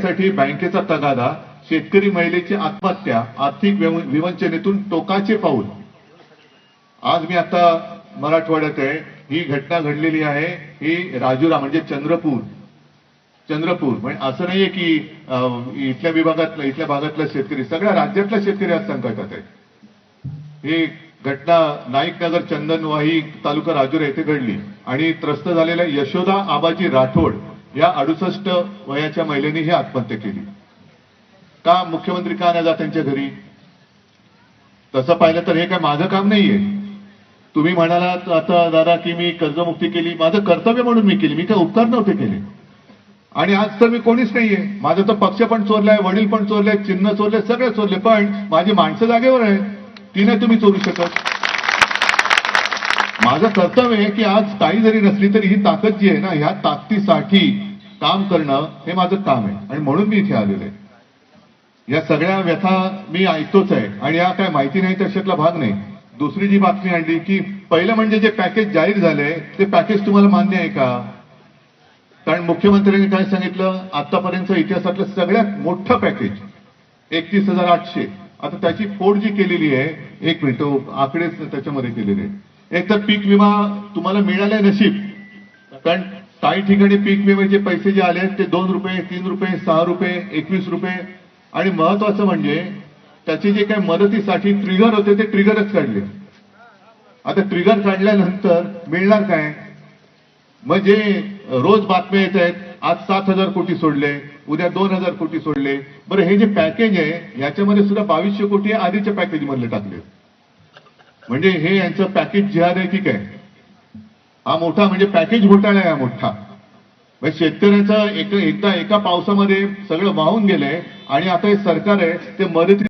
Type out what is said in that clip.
करण्यासाठी बँकेचा तगादा शेतकरी महिलेची आत्महत्या आर्थिक विवंचनेतून टोकाचे पाऊल. आज मी आता मराठवाड्यात आहे. ही घटना घडलेली आहे. ही राजुरा म्हणजे चंद्रपूर. चंद्रपूर. म्हणजे असं नाहीये की इथल्या विभागातला इथल्या भागातला शेतकरी सगळ्या राज्यातला शेतकरी आज संकटात आहे ही घटना नाईकनगर चंदनवाही तालुका राजुरा येथे घडली. आणि त्रस्त झालेल्या यशोदा आबाजी राठोड या अडुसष्ट वयाच्या महिलेने ही आत्महत्या केली. का मुख्यमंत्री का नाही जा त्यांच्या घरी? तसं पाहिलं तर हे काय माझं काम नाहीये. तुम्ही म्हणालात आता दादा की मी कर्जमुक्ती केली माझं कर्तव्य म्हणून मी केली मी काय उपकार नव्हते केले. आणि आज तर मी कोणीच नाहीये. माझा तर पक्ष पण चोरलाय वडील पण चोरले चिन्ह चोरले सगळे चोरले पण माझी माणसं जागेवर आहे ती नाही तुम्ही चोरू शकत. माझं कर्तव्य आहे की आज काही जरी नसली तरी ही ताकद जी आहे ना ह्या ताकदीसाठी काम करणं हे माझं काम आहे. आणि म्हणून मी इथे आलेलो आहे. या सगळ्या व्यथा मी ऐकतोच आहे. आणि या काय माहिती नाही त्याच्यातला भाग नाही. दुसरी जी बातमी आणली की पहिलं म्हणजे जे पॅकेज जाहीर झालंय ते पॅकेज तुम्हाला मान्य आहे का? कारण मुख्यमंत्र्यांनी काय सांगितलं? आतापर्यंत इतिहासातलं सगळ्यात मोठं पॅकेज एकतीस हजार आठशे. आता त्याची फोड जी केलेली आहे एक मिनिट आकडेच त्याच्यामध्ये केलेले एक तर पीक विमा तुम्हाला मिळालाय नशीब. कारण काही ठिकाणी पीक विम्याचे पैसे जे आले ते दोन रुपये तीन रुपये सहा रुपये एकवीस रुपये. आणि महत्वाचं म्हणजे त्याचे जे काही मदतीसाठी ट्रिगर होते ते ट्रिगरच काढले. आता ट्रिगर काढल्यानंतर मिळणार काय? मग जे रोज बातम्या येत आहेत आज सात हजार कोटी सोडले उद्या दोन हजार कोटी सोडले. बरं हे जे पॅकेज आहे याच्यामध्ये सुद्धा बावीसशे कोटी आधीच्या पॅकेज मधले टाकले. म्हणजे हे यांचं पॅकेज जिहाद आहे की काय हा मोठा म्हणजे पॅकेज घोटाळा आहे हा मोठा. म्हणजे शेतकऱ्याचं एक एकदा एका पावसामध्ये सगळं वाहून गेलंय आणि आता हे सरकार आहे ते मदती